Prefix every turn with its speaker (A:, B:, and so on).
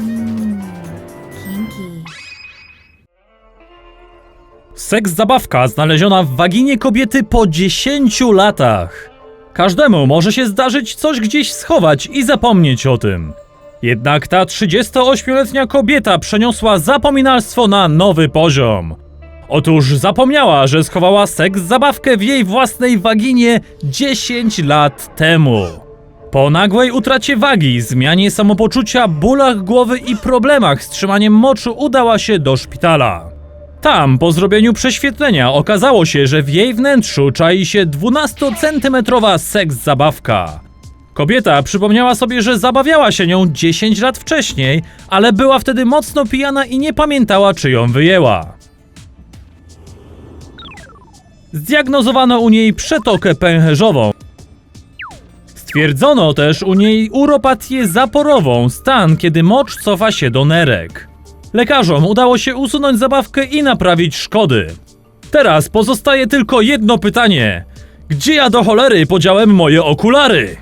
A: Mmm, kinki. Seks zabawka znaleziona w waginie kobiety po 10 latach. Każdemu może się zdarzyć coś gdzieś schować i zapomnieć o tym. Jednak ta 38-letnia kobieta przeniosła zapominalstwo na nowy poziom. Otóż zapomniała, że schowała seks zabawkę w jej własnej waginie 10 lat temu. Po nagłej utracie wagi, zmianie samopoczucia, bólach głowy i problemach z trzymaniem moczu udała się do szpitala. Tam, po zrobieniu prześwietlenia, okazało się, że w jej wnętrzu czai się 12-centymetrowa seks zabawka. Kobieta przypomniała sobie, że zabawiała się nią 10 lat wcześniej, ale była wtedy mocno pijana i nie pamiętała, czy ją wyjęła. Zdiagnozowano u niej przetokę pęcherzową. Stwierdzono też u niej uropatię zaporową, stan kiedy mocz cofa się do nerek. Lekarzom udało się usunąć zabawkę i naprawić szkody. Teraz pozostaje tylko jedno pytanie. Gdzie ja do cholery podziałem moje okulary?